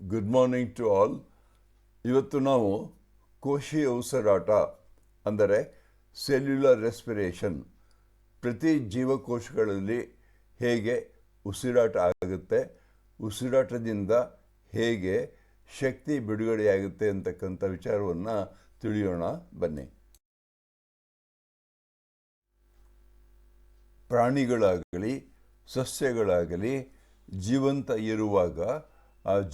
Good morning to all ಇವತ್ತು ನಾವು ಕೋಶೀಯ ಉಸಿರಾಟ ಅಂದರೆ ಸೆಲ್ಯುಲರ್ ರೆಸ್ಪಿರೇಷನ್ ಪ್ರತಿ ಜೀವಕೋಶಗಳಲ್ಲಿ ಹೇಗೆ ಉಸಿರಾಟ ಆಗುತ್ತೆ, ಉಸಿರಾಟದಿಂದ ಹೇಗೆ ಶಕ್ತಿ ಬಿಡುಗಡೆಯಾಗುತ್ತೆ ಅಂತಕ್ಕಂಥ ವಿಚಾರವನ್ನು ತಿಳಿಯೋಣ, ಬನ್ನಿ. ಪ್ರಾಣಿಗಳಾಗಲಿ, ಸಸ್ಯಗಳಾಗಲಿ, ಜೀವಂತ ಇರುವಾಗ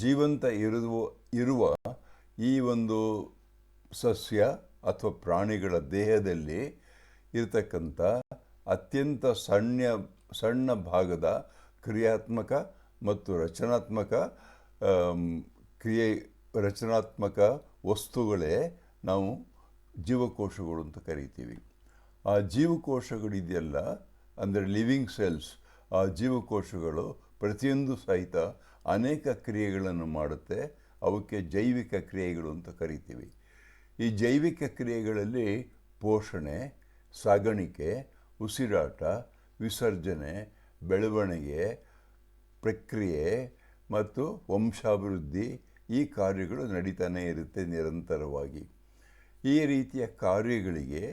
ಜೀವಂತ ಇರುವ ಇರುವ ಈ ಒಂದು ಸಸ್ಯ ಅಥವಾ ಪ್ರಾಣಿಗಳ ದೇಹದಲ್ಲಿ ಇರತಕ್ಕಂಥ ಅತ್ಯಂತ ಸಣ್ಣ ಸಣ್ಣ ಭಾಗದ ಕ್ರಿಯಾತ್ಮಕ ಮತ್ತು ರಚನಾತ್ಮಕ ಕ್ರಿಯೆ, ರಚನಾತ್ಮಕ ವಸ್ತುಗಳೇ ನಾವು ಜೀವಕೋಶಗಳು ಅಂತ ಕರಿತೀವಿ. ಆ ಜೀವಕೋಶಗಳಿದೆಯಲ್ಲ, ಅಂದರೆ ಲಿವಿಂಗ್ ಸೆಲ್ಸ್, ಆ ಜೀವಕೋಶಗಳು ಪ್ರತಿಯೊಂದು ಸಹಿತ ಅನೇಕ ಕ್ರಿಯೆಗಳನ್ನು ಮಾಡುತ್ತೆ. ಅವಕ್ಕೆ ಜೈವಿಕ ಕ್ರಿಯೆಗಳು ಅಂತ ಕರಿತೀವಿ. ಈ ಜೈವಿಕ ಕ್ರಿಯೆಗಳಲ್ಲಿ ಪೋಷಣೆ, ಸಾಗಾಣಿಕೆ, ಉಸಿರಾಟ, ವಿಸರ್ಜನೆ, ಬೆಳವಣಿಗೆ, ಪ್ರಕ್ರಿಯೆ ಮತ್ತು ವಂಶಾಭಿವೃದ್ಧಿ ಈ ಕಾರ್ಯಗಳು ನಡೀತಾನೆ ಇರುತ್ತೆ ನಿರಂತರವಾಗಿ. ಈ ರೀತಿಯ ಕಾರ್ಯಗಳಿಗೆ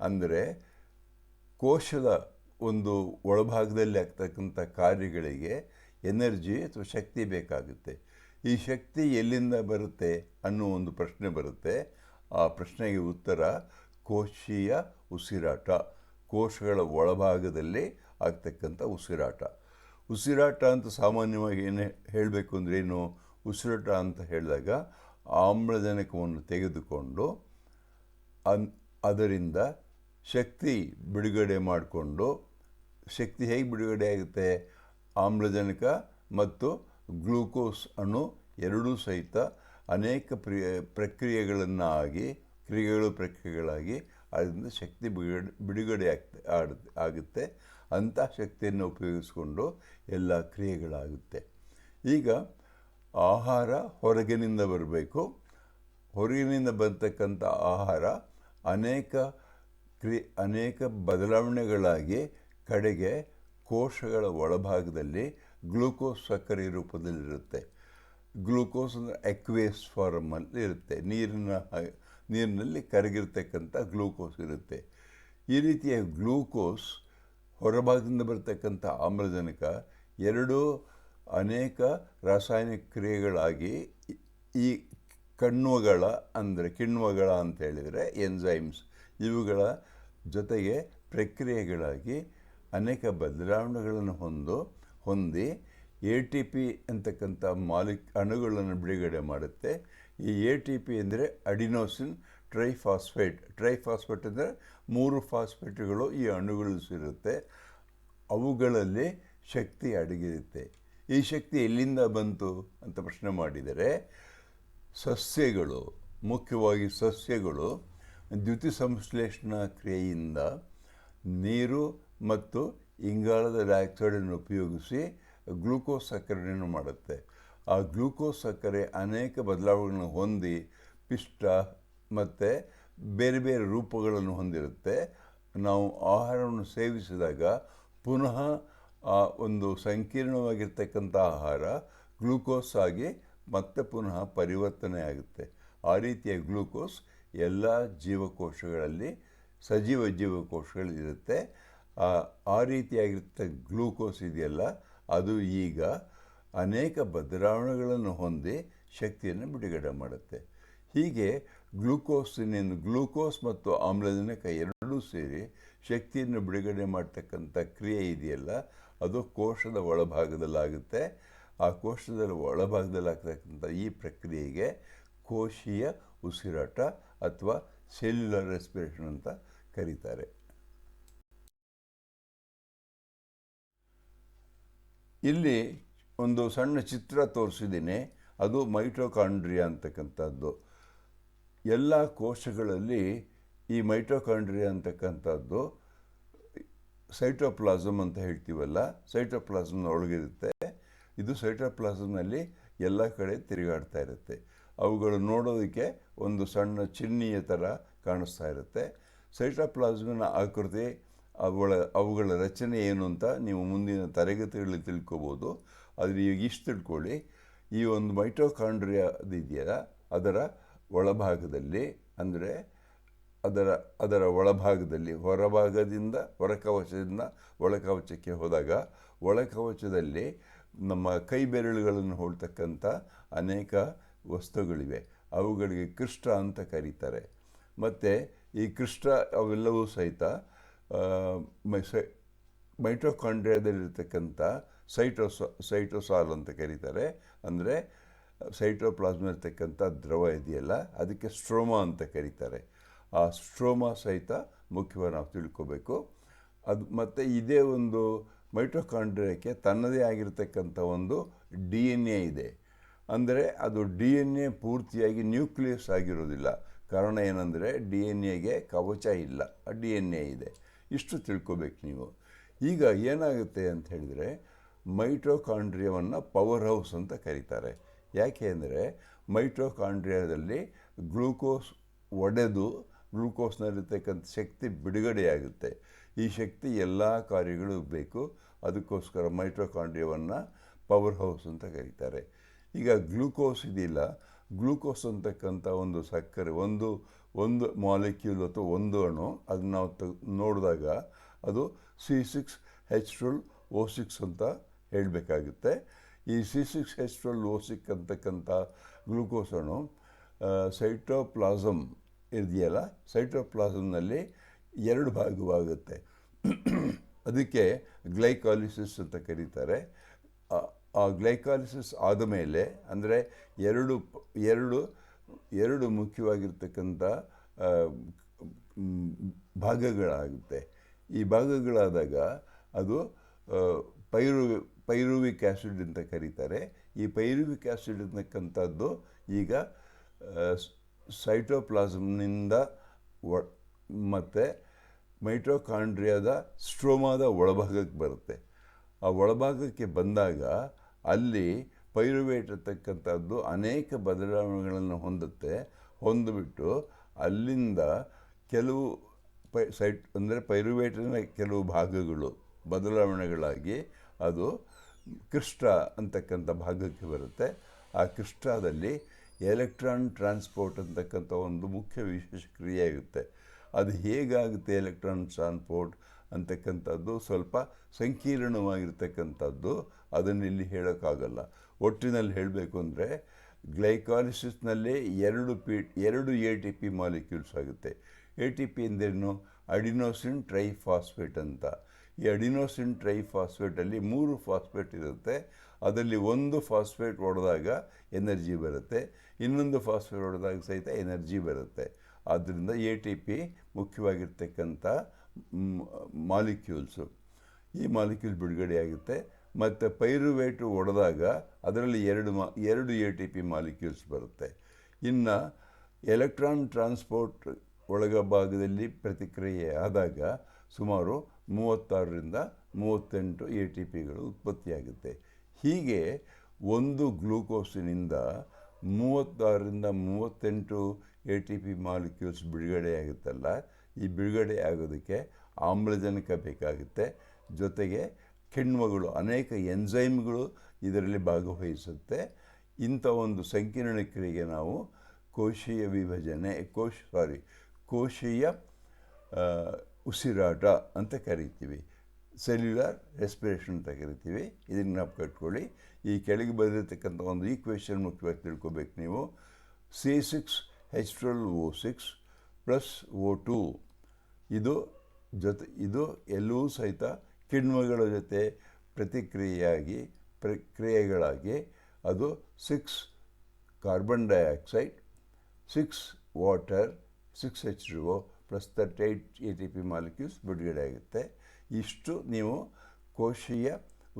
ಅಂದರೆ ಕೋಶದ ಒಂದು ಒಳಭಾಗದಲ್ಲಿ ಆಗ್ತಕ್ಕಂಥ ಕಾರ್ಯಗಳಿಗೆ ಎನರ್ಜಿ ಅಥವಾ ಶಕ್ತಿ ಬೇಕಾಗುತ್ತೆ. ಈ ಶಕ್ತಿ ಎಲ್ಲಿಂದ ಬರುತ್ತೆ ಅನ್ನೋ ಒಂದು ಪ್ರಶ್ನೆ ಬರುತ್ತೆ. ಆ ಪ್ರಶ್ನೆಗೆ ಉತ್ತರ ಕೋಶೀಯ ಉಸಿರಾಟ. ಕೋಶಗಳ ಒಳಭಾಗದಲ್ಲಿ ಆಗ್ತಕ್ಕಂಥ ಉಸಿರಾಟ. ಉಸಿರಾಟ ಅಂತ ಸಾಮಾನ್ಯವಾಗಿ ಏನು ಹೇಳಬೇಕು ಅಂದರೆ ಏನು? ಉಸಿರಾಟ ಅಂತ ಹೇಳಿದಾಗ ಆಮ್ಲಜನಕವನ್ನು ತೆಗೆದುಕೊಂಡು ಅನ್ ಅದರಿಂದ ಶಕ್ತಿ ಬಿಡುಗಡೆ ಮಾಡಿಕೊಂಡು ಶಕ್ತಿ ಹೇಗೆ ಬಿಡುಗಡೆಯಾಗುತ್ತೆ ಆಮ್ಲಜನಕ ಮತ್ತು ಗ್ಲೂಕೋಸ್ ಅಣು ಎರಡೂ ಸಹಿತ ಅನೇಕ ಪ್ರಿಯ ಪ್ರಕ್ರಿಯೆಗಳನ್ನು ಆಗಿ ಕ್ರಿಯೆಗಳು ಪ್ರಕ್ರಿಯೆಗಳಾಗಿ ಅದರಿಂದ ಶಕ್ತಿ ಬಿಡುಗಡೆ ಬಿಡುಗಡೆ ಆಗ್ತೆ ಆಡ ಆಗುತ್ತೆ. ಅಂಥ ಶಕ್ತಿಯನ್ನು ಉಪಯೋಗಿಸಿಕೊಂಡು ಎಲ್ಲ ಕ್ರಿಯೆಗಳಾಗುತ್ತೆ. ಈಗ ಆಹಾರ ಹೊರಗಿನಿಂದ ಬರಬೇಕು. ಹೊರಗಿನಿಂದ ಬರ್ತಕ್ಕಂಥ ಆಹಾರ ಅನೇಕ ಕ್ರಿ, ಅನೇಕ ಬದಲಾವಣೆಗಳಾಗಿ ಕಡೆಗೆ ಕೋಶಗಳ ಒಳಭಾಗದಲ್ಲಿ ಗ್ಲೂಕೋಸ್ ಸಕ್ಕರೆ ರೂಪದಲ್ಲಿರುತ್ತೆ. ಗ್ಲೂಕೋಸ್ ಅಂದರೆ ಎಕ್ವೇಸ್ ಫಾರ್ಮಲ್ಲಿ ಇರುತ್ತೆ. ನೀರಿನ ನೀರಿನಲ್ಲಿ ಕರಗಿರ್ತಕ್ಕಂಥ ಗ್ಲೂಕೋಸ್ ಇರುತ್ತೆ. ಈ ರೀತಿಯ ಗ್ಲೂಕೋಸ್ ಹೊರಭಾಗದಿಂದ ಬರತಕ್ಕಂಥ ಆಮ್ಲಜನಕ ಎರಡೂ ಅನೇಕ ರಾಸಾಯನಿಕ ಕ್ರಿಯೆಗಳಾಗಿ ಈ- ಈ ಕಣ್ವಗಳ ಅಂದರೆ ಕಿಣ್ವಗಳ ಅಂತ ಹೇಳಿದರೆ ಎನ್ಝೈಮ್ಸ್ ಇವುಗಳ ಜೊತೆಗೆ ಪ್ರಕ್ರಿಯೆಗಳಾಗಿ ಅನೇಕ ಬದಲಾವಣೆಗಳನ್ನು ಹೊಂದು, ಹೊಂದಿ ಎ ಟಿ ಪಿ ಅಂತಕ್ಕಂಥ ಮಾಲಿಕ್ ಅಣುಗಳನ್ನು ಬಿಡುಗಡೆ ಮಾಡುತ್ತೆ. ಈ ಎ ಟಿ ಪಿ ಅಂದರೆ ಅಡಿನೋಸಿನ್, ಟ್ರೈಫಾಸ್ಫೇಟ್. ಟ್ರೈಫಾಸ್ಫೇಟ್ ಅಂದರೆ ಮೂರು ಫಾಸ್ಫೇಟ್ಗಳು ಈ ಅಣುಗಳು ಸೇರುತ್ತೆ. ಅವುಗಳಲ್ಲಿ ಶಕ್ತಿ ಅಡಗಿರುತ್ತೆ. ಈ ಶಕ್ತಿ ಎಲ್ಲಿಂದ ಬಂತು ಅಂತ ಪ್ರಶ್ನೆ ಮಾಡಿದರೆ, ಸಸ್ಯಗಳು, ಮುಖ್ಯವಾಗಿ ಸಸ್ಯಗಳು ದ್ಯುತಿ ಸಂಶ್ಲೇಷಣಾ ಕ್ರಿಯೆಯಿಂದ ನೀರು ಮತ್ತು ಇಂಗಾಲದ ಡೈಆಕ್ಸೈಡನ್ನು ಉಪಯೋಗಿಸಿ ಗ್ಲೂಕೋಸ್ ಸಕ್ಕರೆಯನ್ನು ಮಾಡುತ್ತೆ. ಆ ಗ್ಲೂಕೋಸ್ ಸಕ್ಕರೆ ಅನೇಕ ಬದಲಾವಣೆಗಳನ್ನು ಹೊಂದಿ ಪಿಷ್ಟ ಮತ್ತು ಬೇರೆ ಬೇರೆ ರೂಪಗಳನ್ನು ಹೊಂದಿರುತ್ತೆ. ನಾವು ಆಹಾರವನ್ನು ಸೇವಿಸಿದಾಗ ಪುನಃ ಆ ಒಂದು ಸಂಕೀರ್ಣವಾಗಿರ್ತಕ್ಕಂಥ ಆಹಾರ ಗ್ಲೂಕೋಸ್ ಆಗಿ ಮತ್ತೆ ಪುನಃ ಪರಿವರ್ತನೆ ಆಗುತ್ತೆ. ಆ ರೀತಿಯ ಗ್ಲೂಕೋಸ್ ಎಲ್ಲ ಜೀವಕೋಶಗಳಲ್ಲಿ, ಸಜೀವ ಜೀವಕೋಶಗಳಲ್ಲಿರುತ್ತೆ ಆ ರೀತಿಯಾಗಿರ್ತ ಗ್ಲೂಕೋಸ್ ಇದೆಯಲ್ಲ, ಅದು ಈಗ ಅನೇಕ ಬದಲಾವಣೆಗಳನ್ನು ಹೊಂದಿ ಶಕ್ತಿಯನ್ನು ಬಿಡುಗಡೆ ಮಾಡುತ್ತೆ. ಹೀಗೆ ಗ್ಲೂಕೋಸಿನಿಂದ, ಗ್ಲೂಕೋಸ್ ಮತ್ತು ಆಮ್ಲಜನಕ ಎರಡೂ ಸೇರಿ ಶಕ್ತಿಯನ್ನು ಬಿಡುಗಡೆ ಮಾಡ್ತಕ್ಕಂಥ ಕ್ರಿಯೆ ಇದೆಯಲ್ಲ, ಅದು ಕೋಶದ ಒಳಭಾಗದಲ್ಲಾಗುತ್ತೆ. ಆ ಕೋಶದ ಒಳಭಾಗದಲ್ಲಿ ಆಗ್ತಕ್ಕಂಥ ಈ ಪ್ರಕ್ರಿಯೆಗೆ ಕೋಶೀಯ ಉಸಿರಾಟ ಅಥವಾ ಸೆಲ್ಯುಲರ್ ರೆಸ್ಪಿರೇಷನ್ ಅಂತ ಕರೀತಾರೆ. ಇಲ್ಲಿ ಒಂದು ಸಣ್ಣ ಚಿತ್ರ ತೋರಿಸಿದ್ದೀನಿ. ಅದು ಮೈಟೋಕಾಂಡ್ರಿಯಾ ಅಂತಕ್ಕಂಥದ್ದು. ಎಲ್ಲ ಕೋಶಗಳಲ್ಲಿ ಈ ಮೈಟೋಕಾಂಡ್ರಿಯಾ ಅಂತಕ್ಕಂಥದ್ದು ಸೈಟೋಪ್ಲಾಸಮ್ ಅಂತ ಹೇಳ್ತೀವಲ್ಲ ಸೈಟೋಪ್ಲಾಸಮ್ನ ಒಳಗಿರುತ್ತೆ ಇದು ಸೈಟೋಪ್ಲಾಸಮ್ನಲ್ಲಿ ಎಲ್ಲ ಕಡೆ ತಿರುಗಾಡ್ತಾ ಇರುತ್ತೆ. ಅವುಗಳು ನೋಡೋದಕ್ಕೆ ಒಂದು ಸಣ್ಣ ಚಿನ್ನಿಯ ಥರ ಕಾಣಿಸ್ತಾ ಇರುತ್ತೆ. ಸೈಟೋಪ್ಲಾಸಮಿನ ಆಕೃತಿ ಅವುಗಳ ಅವುಗಳ ರಚನೆ ಏನು ಅಂತ ನೀವು ಮುಂದಿನ ತರಗತಿಗಳಲ್ಲಿ ತಿಳ್ಕೊಬೋದು. ಆದರೆ ಈಗ ಇಷ್ಟು ತಿಳ್ಕೊಳ್ಳಿ. ಈ ಒಂದು ಮೈಟೋಕಾಂಡ್ರಿಯಾ ಇದೆಯಲ್ಲ, ಅದರ ಒಳಭಾಗದಲ್ಲಿ ಅಂದರೆ ಅದರ ಅದರ ಒಳಭಾಗದಲ್ಲಿ ಹೊರಭಾಗದಿಂದ ಹೊರಕವಚದಿಂದ ಒಳಕವಚಕ್ಕೆ ಹೋದಾಗ ಒಳಕವಚದಲ್ಲಿ ನಮ್ಮ ಕೈ ಬೆರಳುಗಳನ್ನು ಹೋಳ್ತಕ್ಕಂಥ ಅನೇಕ ವಸ್ತುಗಳಿವೆ. ಅವುಗಳಿಗೆ ಕೃಷ್ಣ ಅಂತ ಕರೀತಾರೆ. ಮತ್ತು ಈ ಕೃಷ್ಣ ಅವೆಲ್ಲವೂ ಸಹಿತ ಆ, ಮೈಟ್ರೋಕಾಂಡ್ರಿಯಾದಲ್ಲಿರ್ತಕ್ಕಂಥ ಸೈಟೋಸ ಸೈಟೋಸಾಲ್ ಅಂತ ಕರೀತಾರೆ. ಅಂದರೆ ಸೈಟೋಪ್ಲಾಸ್ಮ ಇರ್ತಕ್ಕಂಥ ದ್ರವ ಇದೆಯಲ್ಲ ಅದಕ್ಕೆ ಸ್ಟ್ರೋಮಾ ಅಂತ ಕರೀತಾರೆ. ಆ ಸ್ಟ್ರೋಮಾ ಸಹಿತ ಮುಖ್ಯವಾಗಿ ನಾವು ತಿಳ್ಕೋಬೇಕು. ಅದು ಮತ್ತು ಇದೇ ಒಂದು ಮೈಟೋಕಾಂಡ್ರಿಯಕ್ಕೆ ತನ್ನದೇ ಆಗಿರತಕ್ಕಂಥ ಒಂದು ಡಿ ಎನ್ ಎ ಇದೆ. ಅಂದರೆ ಅದು ಡಿ ಎನ್ ಎ ಪೂರ್ತಿಯಾಗಿ ನ್ಯೂಕ್ಲಿಯಸ್ ಆಗಿರೋದಿಲ್ಲ. ಕಾರಣ ಏನಂದರೆ ಡಿ ಎನ್ ಎಗೆ ಕವಚ ಇಲ್ಲ ಡಿ ಎನ್ ಎ ಇದೆ. ಇಷ್ಟು ತಿಳ್ಕೊಬೇಕು ನೀವು. ಈಗ ಏನಾಗುತ್ತೆ ಅಂತ ಹೇಳಿದರೆ, ಮೈಟೋಕಾಂಡ್ರಿಯವನ್ನು ಪವರ್ ಹೌಸ್ ಅಂತ ಕರೀತಾರೆ. ಯಾಕೆ ಅಂದರೆ, ಮೈಟೋಕಾಂಡ್ರಿಯಾದಲ್ಲಿ ಗ್ಲೂಕೋಸ್ ಒಡೆದು, ಗ್ಲೂಕೋಸ್ನಲ್ಲಿರ್ತಕ್ಕಂಥ ಶಕ್ತಿ ಬಿಡುಗಡೆಯಾಗುತ್ತೆ. ಈ ಶಕ್ತಿ ಎಲ್ಲ ಕಾರ್ಯಗಳು ಬೇಕು. ಅದಕ್ಕೋಸ್ಕರ ಮೈಟ್ರೋಕಾಂಡ್ರಿಯವನ್ನು ಪವರ್ ಹೌಸ್ ಅಂತ ಕರೀತಾರೆ. ಈಗ ಗ್ಲೂಕೋಸ್ ಇದೆಯಲ್ಲ ಗ್ಲೂಕೋಸ್ ಅಂತಕ್ಕಂಥ ಒಂದು ಸಕ್ಕರೆ, ಒಂದು ಒಂದು ಮಾಲಿಕ್ಯೂಲ್ ಅಥವಾ ಒಂದು ಅಣು ಅದನ್ನ ನಾವು ತ, ನೋಡಿದಾಗ ಅದು C six H twelve O six ಅಂತ ಹೇಳಬೇಕಾಗುತ್ತೆ. ಈ C six H twelve O six ಅಂತಕ್ಕಂಥ ಗ್ಲೂಕೋಸ್ ಅಣು ಸೈಟೋಪ್ಲಾಸಮ್ ಇದೆಯಲ್ಲ ಸೈಟೋಪ್ಲಾಸಮ್ನಲ್ಲಿ ಎರಡು ಭಾಗವಾಗುತ್ತೆ. ಅದಕ್ಕೆ ಗ್ಲೈಕಾಲಿಸಿಸ್ ಅಂತ ಕರೀತಾರೆ. ಆ- ಗ್ಲೈಕಾಲಿಸಿಸ್ ಆದ ಮೇಲೆ, ಅಂದರೆ ಎರಡು ಎರಡು ಎರಡು ಮುಖ್ಯವಾಗಿರ್ತಕ್ಕಂಥ ಭಾಗಗಳಾಗುತ್ತೆ. ಈ ಭಾಗಗಳಾದಾಗ ಅದು ಪೈರು, ಪೈರುವಿಕ್ ಆ್ಯಸಿಡ್ ಅಂತ ಕರೀತಾರೆ. ಈ ಪೈರುವಿಕ್ ಆ್ಯಸಿಡ್ ಅಂತಕ್ಕಂಥದ್ದು ಈಗ ಸೈಟೋಪ್ಲಾಸಮ್ನಿಂದ ಒ, ಮತ್ತು ಮೈಟೋಕಾಂಡ್ರಿಯಾದ ಸ್ಟ್ರೋಮಾದ ಒಳಭಾಗಕ್ಕೆ ಬರುತ್ತೆ. ಆ ಒಳಭಾಗಕ್ಕೆ ಬಂದಾಗ ಅಲ್ಲಿ ಪೈರುವೇಟ್ ಇರ್ತಕ್ಕಂಥದ್ದು ಅನೇಕ ಬದಲಾವಣೆಗಳನ್ನು ಹೊಂದುತ್ತೆ, ಹೊಂದಿಬಿಟ್ಟು ಅಲ್ಲಿಂದ ಕೆಲವು ಪೈ ಸೈಟ್ ಅಂದರೆ ಪೈರುವೇಟಿನ ಕೆಲವು ಭಾಗಗಳು ಬದಲಾವಣೆಗಳಾಗಿ ಅದು ಕೃಷ್ಣ ಅಂತಕ್ಕಂಥ ಭಾಗಕ್ಕೆ ಬರುತ್ತೆ. ಆ ಕೃಷ್ಣದಲ್ಲಿ ಎಲೆಕ್ಟ್ರಾನ್ ಟ್ರಾನ್ಸ್ಪೋರ್ಟ್ ಅಂತಕ್ಕಂಥ ಒಂದು ಮುಖ್ಯ ವಿಶೇಷ ಕ್ರಿಯೆ ಆಗುತ್ತೆ ಅದು ಹೇಗಾಗುತ್ತೆ ಎಲೆಕ್ಟ್ರಾನ್ ಟ್ರಾನ್ಸ್ಪೋರ್ಟ್ ಅಂತಕ್ಕಂಥದ್ದು ಸ್ವಲ್ಪ ಸಂಕೀರ್ಣವಾಗಿರ್ತಕ್ಕಂಥದ್ದು ಅದನ್ನು ಇಲ್ಲಿ ಹೇಳೋಕ್ಕಾಗಲ್ಲ. ಒಟ್ಟಿನಲ್ಲಿ ಹೇಳಬೇಕು ಅಂದರೆ ಗ್ಲೈಕಾಲಿಸಿಸ್ನಲ್ಲಿ ಎರಡು ಪಿ, ಎರಡು ಎ ಟಿ ಪಿ ಮಾಲಿಕ್ಯೂಲ್ಸ್ ಆಗುತ್ತೆ. ಎ ಟಿ ಪಿ ಎಂದೇನು? ಅಡಿನೋಸಿನ್ ಟ್ರೈಫಾಸ್ಫೇಟ್ ಅಂತ. ಈ ಅಡಿನೋಸಿನ್ ಟ್ರೈಫಾಸ್ಫೇಟಲ್ಲಿ ಮೂರು ಫಾಸ್ಫೇಟ್ ಇರುತ್ತೆ. ಅದರಲ್ಲಿ ಒಂದು ಫಾಸ್ಫೇಟ್ ಹೊಡೆದಾಗ ಎನರ್ಜಿ ಬರುತ್ತೆ. ಇನ್ನೊಂದು ಫಾಸ್ಫೇಟ್ ಹೊಡೆದಾಗ ಸಹಿತ ಎನರ್ಜಿ ಬರುತ್ತೆ. ಆದ್ದರಿಂದ ಎ ಟಿ ಪಿ ಮುಖ್ಯವಾಗಿರ್ತಕ್ಕಂಥ ಮಾಲಿಕ್ಯೂಲ್ಸು. ಈ ಮಾಲಿಕ್ಯೂಲ್ ಬಿಡುಗಡೆಯಾಗುತ್ತೆ. ಮತ್ತು ಪೈರುವೇಟು ಒಡೆದಾಗ ಅದರಲ್ಲಿ ಎರಡು ಮಾ, ಎರಡು ಎ ಟಿ ಪಿ ಮಾಲಿಕ್ಯೂಲ್ಸ್ ಬರುತ್ತೆ. ಇನ್ನು ಎಲೆಕ್ಟ್ರಾನ್ ಟ್ರಾನ್ಸ್ಪೋರ್ಟ್ ಒಳಗ ಭಾಗದಲ್ಲಿ ಪ್ರತಿಕ್ರಿಯೆ ಆದಾಗ ಸುಮಾರು ಮೂವತ್ತಾರರಿಂದ ಮೂವತ್ತೆಂಟು ಎ ಟಿ ಪಿಗಳು ಉತ್ಪತ್ತಿಯಾಗುತ್ತೆ. ಹೀಗೆ ಒಂದು ಗ್ಲೂಕೋಸಿನಿಂದ ಮೂವತ್ತಾರರಿಂದ ಮೂವತ್ತೆಂಟು ಎ ಟಿ ಪಿ ಮಾಲಿಕ್ಯೂಲ್ಸ್ ಬಿಡುಗಡೆಯಾಗುತ್ತಲ್ಲ, ಈ ಬಿಡುಗಡೆ ಆಗೋದಕ್ಕೆ ಆಮ್ಲಜನಕ ಬೇಕಾಗುತ್ತೆ. ಜೊತೆಗೆ ಕಿಣ್ವಗಳು, ಅನೇಕ ಎಂಜೈಮ್ಗಳು ಇದರಲ್ಲಿ ಭಾಗವಹಿಸುತ್ತೆ. ಇಂಥ ಒಂದು ಸಂಕೀರ್ಣ ಕ್ರಿಯೆಗೆ ನಾವು ಕೋಶೀಯ ವಿಭಜನೆ, ಕೋಶ ಸಾರಿ ಕೋಶೀಯ ಉಸಿರಾಟ ಅಂತ ಕರಿತೀವಿ. ಸೆಲ್ಯುಲರ್ ರೆಸ್ಪಿರೇಷನ್ ಅಂತ ಕರಿತೀವಿ. ಇದನ್ನು ನಾವು ಕಟ್ಕೊಳ್ಳಿ. ಈ ಕೆಳಗೆ ಬಂದಿರತಕ್ಕಂಥ ಒಂದು ಈಕ್ವೇಷನ್ ಮುಖ್ಯವಾಗಿ ತಿಳ್ಕೊಬೇಕು ನೀವು. C six H twelve O six plus O two ಇದು ಜೊತೆ, ಇದು ಎಲ್ಲವೂ ಸಹಿತ ಕಿಣ್ವಗಳ ಜೊತೆ ಪ್ರತಿಕ್ರಿಯೆಯಾಗಿ, ಪ್ರಕ್ರಿಯೆಗಳಾಗಿ ಅದು six carbon dioxide six water six H O plus thirty eight A T P molecules ಬಿಡುಗಡೆ ಆಗುತ್ತೆ ಇಷ್ಟು ನೀವು ಕೋಶೀಯ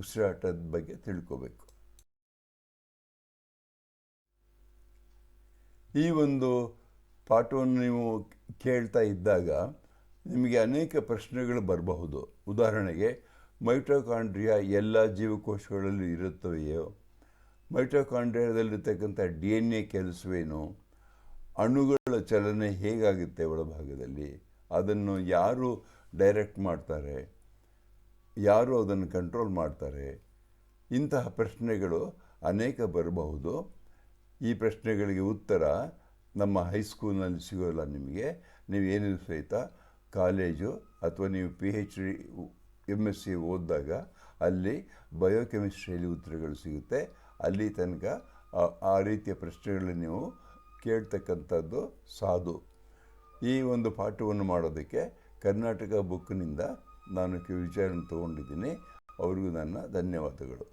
ಉಸಿರಾಟದ ಬಗ್ಗೆ ತಿಳ್ಕೋಬೇಕು. ಈ ಒಂದು ಪಾಠವನ್ನು ನೀವು ಕೇಳ್ತಾ ಇದ್ದಾಗ ನಿಮಗೆ ಅನೇಕ ಪ್ರಶ್ನೆಗಳು ಬರಬಹುದು. ಉದಾಹರಣೆಗೆ, ಮೈಟೋಕಾಂಡ್ರಿಯಾ ಎಲ್ಲ ಜೀವಕೋಶಗಳಲ್ಲಿ ಇರುತ್ತವೆಯೋ? ಮೈಟೋಕಾಂಡ್ರಿಯಾದಲ್ಲಿರ್ತಕ್ಕಂಥ ಡಿ ಎನ್ ಎ ಕೆಲಸವೇನು? ಅಣುಗಳ ಚಲನೆ ಹೇಗಾಗುತ್ತೆ ಒಳಭಾಗದಲ್ಲಿ ಅದನ್ನು ಯಾರು ಡೈರೆಕ್ಟ್ ಮಾಡ್ತಾರೆ? ಯಾರು ಅದನ್ನು ಕಂಟ್ರೋಲ್ ಮಾಡ್ತಾರೆ? ಇಂತಹ ಪ್ರಶ್ನೆಗಳು ಅನೇಕ ಬರಬಹುದು. ಈ ಪ್ರಶ್ನೆಗಳಿಗೆ ಉತ್ತರ ನಮ್ಮ ಹೈಸ್ಕೂಲ್ನಲ್ಲಿ ಸಿಗೋಲ್ಲ ನಿಮಗೆ. ನೀವು ಏನೇನು ಸಹಿತ ಕಾಲೇಜು ಅಥವಾ ನೀವು P H D M S C ಓದಿದಾಗ ಅಲ್ಲಿ ಬಯೋಕೆಮಿಸ್ಟ್ರಿಯಲ್ಲಿ ಉತ್ತರಗಳು ಸಿಗುತ್ತೆ. ಅಲ್ಲಿ ತನಕ, ಆ- ರೀತಿಯ ಪ್ರಶ್ನೆಗಳನ್ನು ನೀವು ಕೇಳ್ತಕ್ಕಂಥದ್ದು ಸಾಧು. ಈ ಒಂದು ಪಾಠವನ್ನು ಮಾಡೋದಕ್ಕೆ ಕರ್ನಾಟಕ ಬುಕ್ನಿಂದ ನಾನು ಕೆ ವಿಚಾರವನ್ನು ತೊಗೊಂಡಿದ್ದೀನಿ. ಅವ್ರಿಗೂ ನನ್ನ ಧನ್ಯವಾದಗಳು.